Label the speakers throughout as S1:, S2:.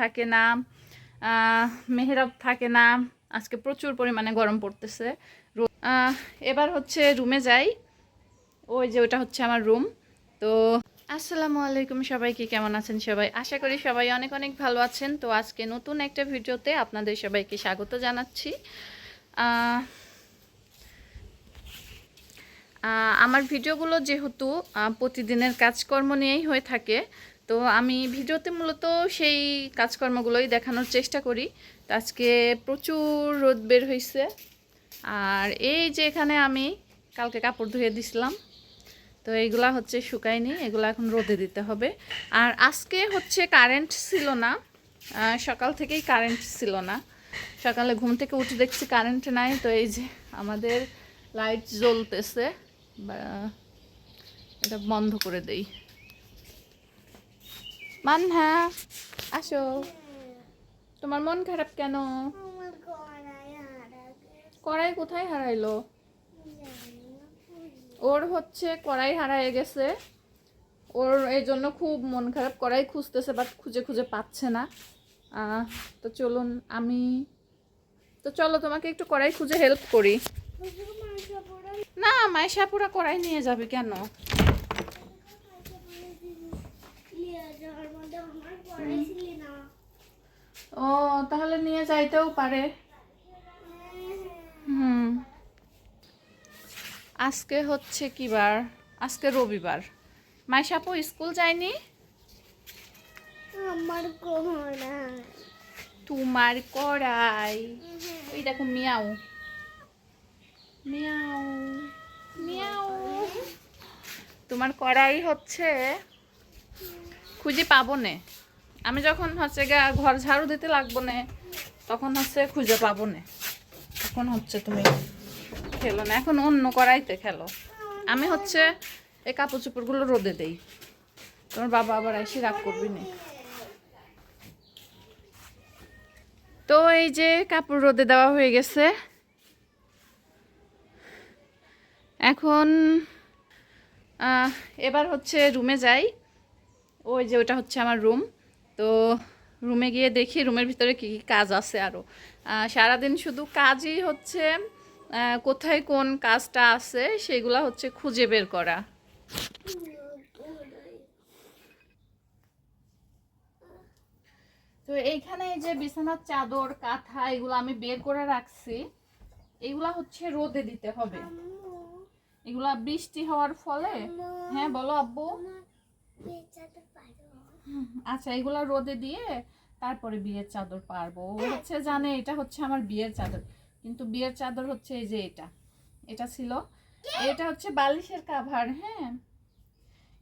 S1: থাকে না মেহরাব থাকে না, আজকে প্রচুর পরিমাণে গরম পড়তেছে। এবার হচ্ছে রুমে যাই। ওই যে ওটা হচ্ছে আমার রুম। তো আসসালামু আলাইকুম সবাইকে, কেমন আছেন সবাই? আশা করি সবাই অনেক অনেক ভালো আছেন। তো আজকে নতুন একটা ভিডিওতে আপনাদের সবাইকে স্বাগত জানাচ্ছি। আমার ভিডিওগুলো যেহেতু প্রতিদিনের কাজকর্ম নিয়েই হয়ে থাকে তো আমি ভিডিওতে মূলত সেই কাজকর্মগুলোই দেখানোর চেষ্টা করি। তো আজকে প্রচুর রোদ বের হয়েছে আর এই যে এখানে আমি কালকে কাপড় ধুয়ে দিছিলাম। তো এইগুলা হচ্ছে শুকায়নি, এগুলো এখন রোদে দিতে হবে। আর আজকে হচ্ছে কারেন্ট ছিল না। সকাল থেকেই কারেন্ট ছিল না। সকালে ঘুম থেকে উঠে দেখছি কারেন্ট নাই। তো এই যে আমাদের লাইট জ্বলতেছে। এটা বন্ধ করে দেই। মান হ্যাঁ আসো। তোমার মন খারাপ কেন? কড়াই কোথায় হারাইলো? ওর হচ্ছে কড়াই হারায় গেছে। ওর এই জন্য খুব মন খারাপ। কড়াই খুঁজতেছে বাট খুঁজে খুঁজে পাচ্ছে না। তো চলুন আমি, তো চলো তোমাকে একটু কড়াই খুঁজে হেল্প করি। না, মায়ের সাপুরা কড়াই নিয়ে যাবে কেন? ও তাহলে নিয়ে যাইতেও পারে। হুম। আজকে হচ্ছে কি বার? আজকে রবিবার। মাইশাপু স্কুল যায়নি?
S2: আমার
S1: তোমার কড়াই ওই দেখো মিয়াও। মিয়াও। মিয়াও। তোমার কড়াই হচ্ছে খুঁজে পাবো নে। আমি যখন হচ্ছে ঘর ঝাড়ু দিতে লাগবো না, তখন হচ্ছে খুঁজে পাবো না। তখন হচ্ছে তুমি খেলো না। এখন অন্য কড়াইতে খেলো। আমি হচ্ছে এই কাপড় চোপড়গুলো রোদে দেই। তোমার বাবা আবার এসে রাগ করবি না। তো এই যে কাপড় রোদে দেওয়া হয়ে গেছে। এখন এবার হচ্ছে রুমে যাই। ওই যে ওটা হচ্ছে আমার রুম। তো রুমে গিয়ে দেখি রুমের ভিতরে কী কী কাজ আছে আরও সারাদিন শুধু কাজই হচ্ছে কোথায় কোন কাজটা আছে সেগুলা হচ্ছে খুঁজে বের করা। তো এইখানে এই যে বিছানার চাদর, কাঁথা, এগুলো আমি বের করে রাখছি। এগুলা হচ্ছে রোদে দিতে হবে। এগুলা বৃষ্টি হওয়ার ফলে হ্যাঁ বলো আব্বু। আচ্ছা এগুলা রোদে দিয়ে তারপরে বিয়ের চাদর পারব ও হচ্ছে জানে এটা হচ্ছে আমার বিয়ের চাদর। কিন্তু বিয়ের চাদর হচ্ছে এই যে এটা। এটা ছিল। এটা হচ্ছে বালিশের কাভার হ্যাঁ।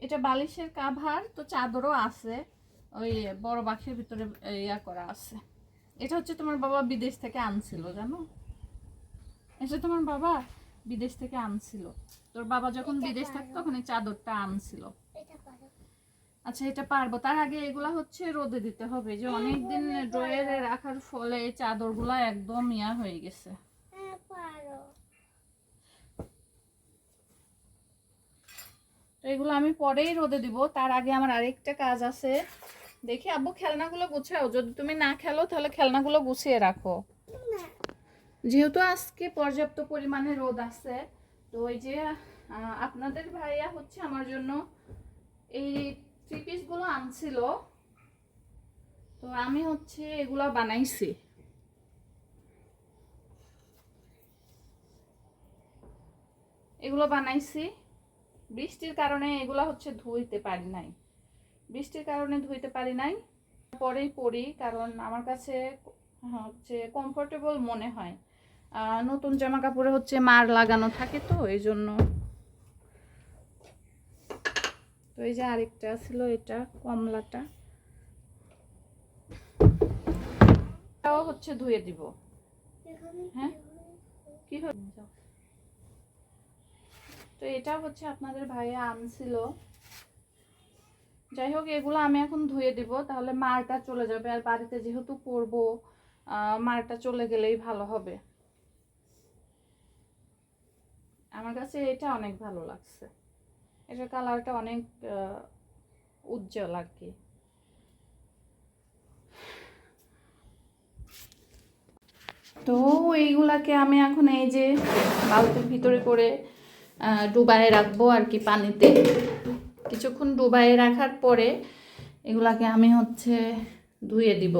S1: এটা বালিশের কাভার তো চাদরও আছে। ওই বড় বাক্সের ভিতরে ইয়া করা আছে। এটা হচ্ছে তোমার বাবা বিদেশ থেকে আনছিল জানো? এটা তোমার বাবা বিদেশ থেকে আনছিল। তোর বাবা যখন বিদেশ থাকতো তখন এই চাদরটা আনছিল। আচ্ছা এটা পারব। তার আগে এগুলা হচ্ছে রোদে দিতে হবে। যে অনেকদিন ড্রয়ারে রাখার ফলে এই চাদরগুলা একদম ইয়া হয়ে গেছে।
S2: হ্যাঁ
S1: তো এগুলো আমি পরেই রোদে দিব। তার আগে আমার আরেকটা কাজ আছে। দেখি আব্বু খেলনাগুলো গুছাও। যদি তুমি না খেলো তাহলে খেলনাগুলো গুছিয়ে রাখো। যেহেতু আজকে পর্যাপ্ত পরিমাণে রোদ আছে তো ওই যে আপনাদের ভাইয়া হচ্ছে আমার জন্য এই থ্রি পিসগুলো আনছিল। তো আমি হচ্ছে এগুলো বানাইছি। এগুলো বানাইছি। বৃষ্টির কারণে এগুলো হচ্ছে ধুইতে পারি নাই। বৃষ্টির কারণে ধুইতে পারি নাই। পরেই পরি, কারণ আমার কাছে হচ্ছে কমফোর্টেবল মনে হয়। নতুন জামা কাপড়ে হচ্ছে মার লাগানো থাকে তো এই জন্য তো এই যে আরেকটা ছিল এটা কমলাটা। এটাও হচ্ছে ধুয়ে দিব। হ্যাঁ? কি তো এটা হচ্ছে আপনাদের ভাইয়া আনছিল। যাই হোক এগুলো আমি এখন ধুয়ে দিব তাহলে মারটা চলে যাবে। আর বাড়িতে যেহেতু পরবো আহ, মারটা চলে গেলেই ভালো হবে। আমার কাছে এটা অনেক ভালো লাগছে। এটার কালারটা অনেক উজ্জ্বল আর কি। তো এইগুলাকে আমি এখন এই যে বালতির ভিতরে করে ডুবাই রাখব আর কি পানিতে। কিছুক্ষণ ডুবাই রাখার পরে এগুলাকে আমি হচ্ছে ধুয়ে দিব।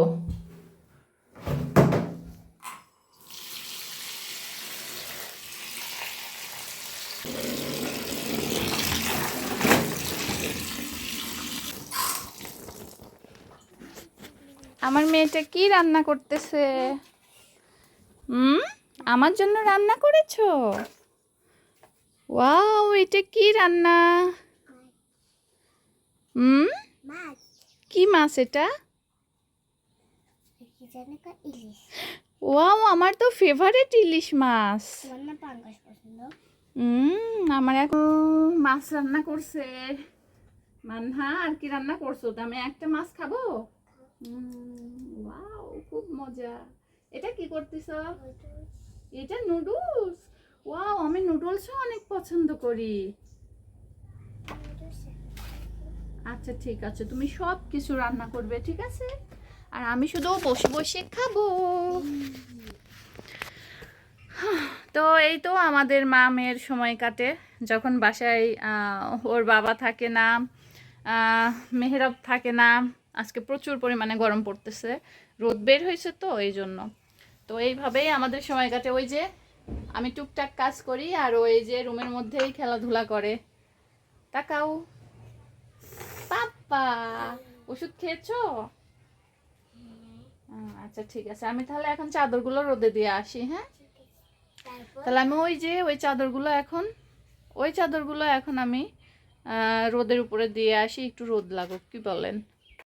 S1: আমার মেয়েটা কি রান্না করতেছে? হুম? আমার জন্য রান্না করেছ? ওয়াও এটা কি রান্না? হুম?
S2: মাছ।
S1: কি মাছ এটা? ওয়াও আমার তো ফেভারিট ইলিশ মাছ। হুম আমার এখন মাছ রান্না করছে। মানহা আর কি রান্না করছ? তো আমি একটা মাছ খাব? ওয়াও খুব মজা। এটা কি করতেছ? এটা নুডলস? ওয়াও আমি নুডলসও অনেক পছন্দ করি। আচ্ছা ঠিক আছে তুমি সব কিছু রান্না করবে ঠিক আছে? আর আমি শুধু বসে বসে খাব। তো এই তো আমাদের মা মেয়ের সময় কাটে। যখন বাসায় ওর বাবা থাকে না আহ, মেহরাব থাকে না আজকে প্রচুর পরিমাণে গরম পড়তেছে, রোদ বের হয়েছে তো এই জন্য তো এইভাবেই আমাদের সময় কাটে। ওই যে আমি টুকটাক কাজ করি আর ওই যে রুমের মধ্যেই খেলাধুলা করে। তাকাও। পাপ্পা, ওষুধ খেয়েছো? আচ্ছা ঠিক আছে। আমি তাহলে এখন চাদরগুলো রোদে দিয়ে আসি হ্যাঁ? তাহলে আমি ওই যে ওই চাদরগুলো এখন, ওই চাদরগুলো এখন আমি রোদের উপরে দিয়ে আসি, একটু রোদ লাগুক, কি বলেন?